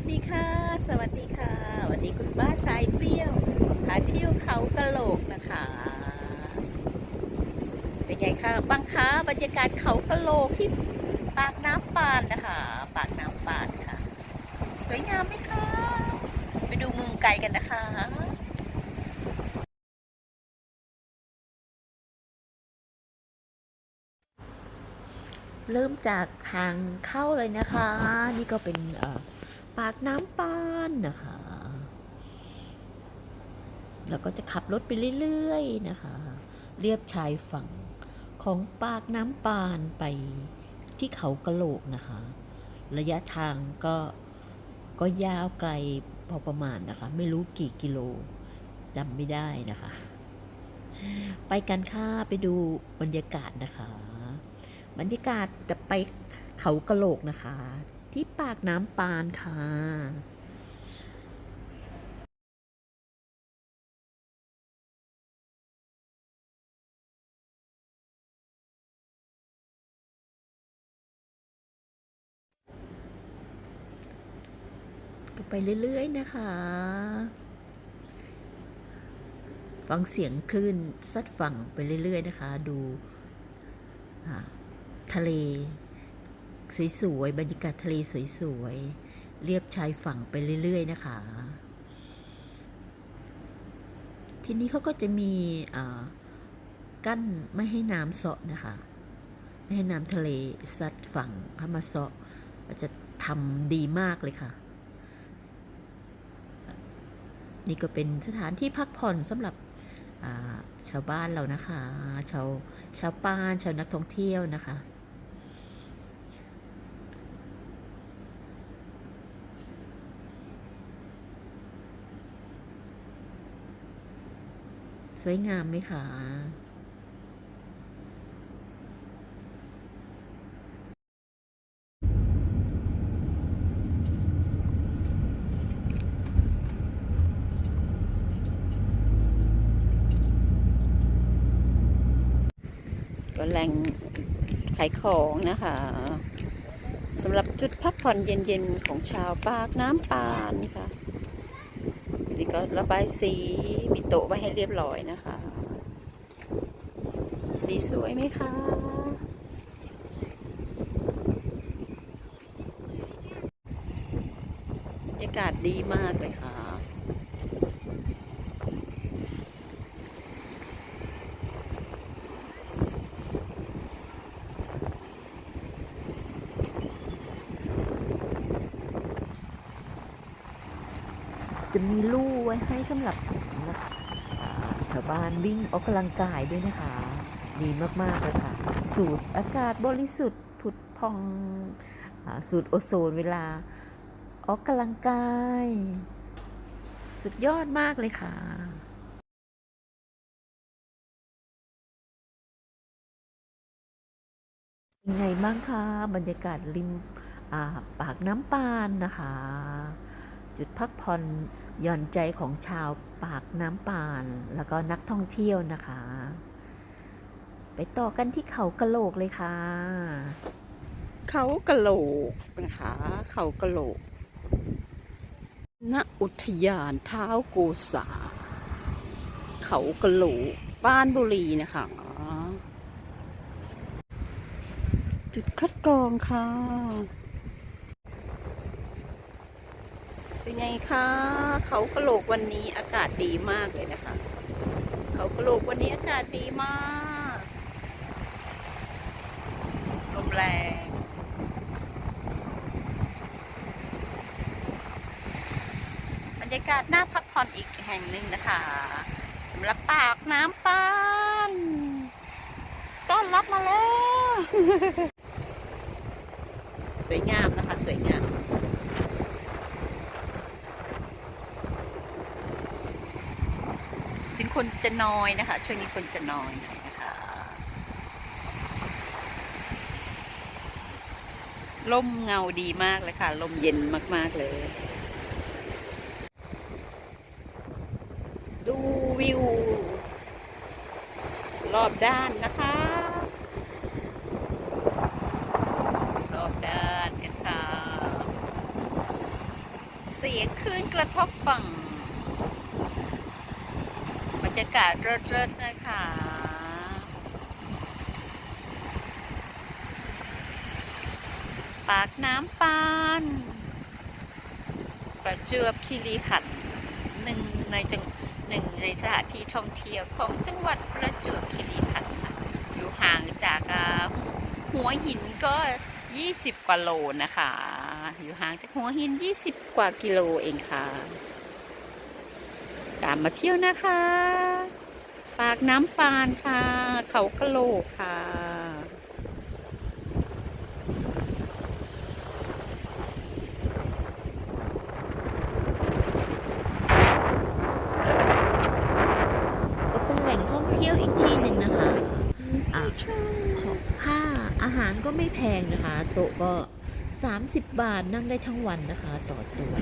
วัสดีค่ะ สวัสดีค่ะ วันนี้คุณป้าสายเปรี้ยวพาเที่ยวเขากระโหลกนะคะ เป็นไงคะบ้างคะบรรยากาศเขากระโหลกที่ปากน้ำปานนะคะ ปากน้ำปานค่ะ สวยงามไหมคะ ไปดูมุมไกลกันนะคะเริ่มจากทางเข้าเลยนะคะ นี่ก็เป็น ปากน้ำปานนะคะ แล้วก็จะขับรถไปเรื่อยๆนะคะ เรียบชายฝั่งของปากน้ำปานไปที่เขากระโหลกนะคะ ระยะทางก็ก็ยาวไกลพอประมาณนะคะ ไม่รู้กี่กิโลจำไม่ได้นะคะ ไปกันค่ะไปดูบรรยากาศนะคะ บรรยากาศจะไปเขากระโหลกนะคะ ที่ปากน้ำปานค่ะไปเรื่อย ๆ นะคะ ฟังเสียงคลื่นซัดฝั่งไปเรื่อย ๆ นะคะ ดูทะเล สวยๆ บรรยากาศทะเลสวยๆ เรียบชายฝั่งไปเรื่อยๆ นะคะ ทีนี้เขาก็จะมีกั้นไม่ให้น้ำเสาะนะคะ ไม่ให้น้ำทะเลซัดฝั่งเข้ามาเสาะจะทำดีมากเลยค่ะ นี่ก็เป็นสถานที่พักผ่อนสำหรับชาวบ้านเรานะคะ ชาวชาวบ้านชาวนักท่องเที่ยวนะคะ สวยงามไหมคะก็แหล่งขายของนะคะสำหรับจุดพักผ่อนเย็นๆ ของชาวปากน้ำปานค่ะ นี่ก็ระบายสีมีโต๊ะไว้ให้เรียบร้อยนะคะ สีสวยไหมคะบรรยากาศดีมากเลยค่ะ จะมีลู่ไว้ให้สำหรับชาวบ้านวิ่งออกกำลังกายด้วยนะคะ ดีมากๆเลยค่ะ สูดอากาศบริสุทธิ์ผุดพองอสูดโอโซนเวลา ออกกำลังกาย สุดยอดมากเลยค่ะยังไงบ้างคะบรรยากาศริมปากน้ำปานนะคะ จุดพักผ่อนหย่อนใจของชาวปากน้ำปาน แล้วก็นักท่องเที่ยวนะคะ ไปต่อกันที่เขากะโหลกเลยค่ะ เขากะโหลกนะคะ เขากะโหลก ณ อุทยานเท้าโกษา เขากะโหลกบ้านบุรีนะคะจุดคัดกรองค่ะ เป็นไงคะเขากะโหลกวันนี้อากาศดีมากเลยนะคะ เขากะโหลกวันนี้อากาศดีมากลมแรงบรรยากาศน่าพักผ่อนอีกแห่งหนึ่งนะคะสำหรับปากน้ำปานต้อนรับมาแล้ว สวยงามนะคะ สวยงาม ถึง คนจะน้อยนะคะ ช่วงนี้คนจะน้อยหน่อยนะคะลมเงาดีมากเลยค่ะ ลมเย็นมาก ๆ เลย ดูวิว รอบด้านนะคะ รอบด้านกันค่ะ เสียงคลื่นกระทบฝั่ง รรยากาศเลิศๆนะคะปากน้ำปาน ประจวบคีรีขันธ์หนึ่งในจังหนึ่งในสถานที่ท่องเที่ยวของจังหวัดประจวบคีรีขันธ์ค่ะอยู่ห่างจากหัวหินก็ 20 กว่าโลนะคะ อยู่ห่างจากหัวหิน 20 กว่ากิโลเองค่ะ ตามมาเที่ยวนะคะ ปากน้ำปานค่ะ เขากะโหลกค่ะ ก็เป็นแหล่งท่องเที่ยวอีกที่หนึ่งนะคะอะของค่าอาหารก็ไม่แพงนะคะ โต๊ะก็ 30 บาทนั่งได้ทั้งวันนะคะ ต่อตัว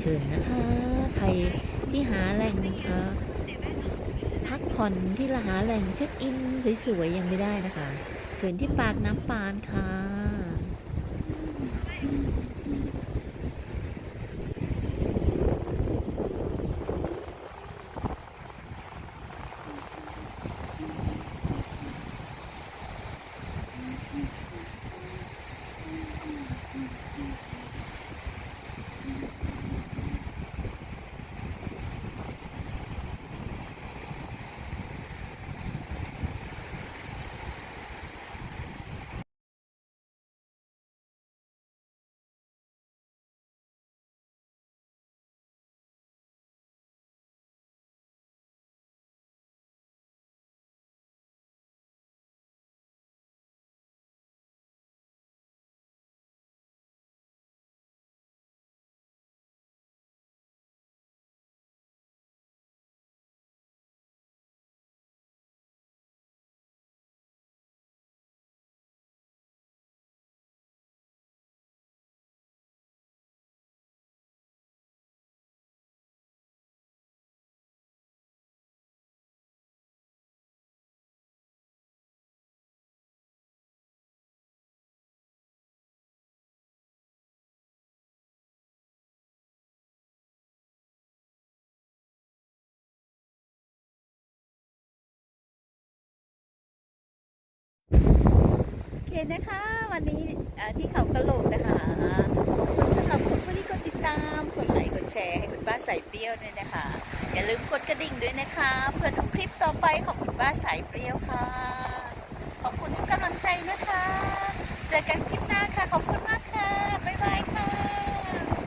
เชิญนะคะ ใครที่หาแหล่งเอ่อ กผ่อนที่หาแหล่งเช็คอินสวยๆยังไม่ได้นะคะ เชิญที่ปากน้ำปานค่ะ โอเค นะคะ วันนี้ที่เขากระโหลกนะคะขอบคุณสำหรับคุณผู้ที่กดติดตามกดไลค์กดแชร์ให้คุณป้าสายเปรี้ยวด้วยนะคะ อย่าลืมกดกระดิ่งด้วยนะคะ เพื่อทุกคลิปต่อไปของคุณป้าสายเปรี้ยวค่ะ ขอบคุณทุกกำลังใจนะคะ เจอกันคลิปหน้าค่ะ ขอบคุณมากค่ะ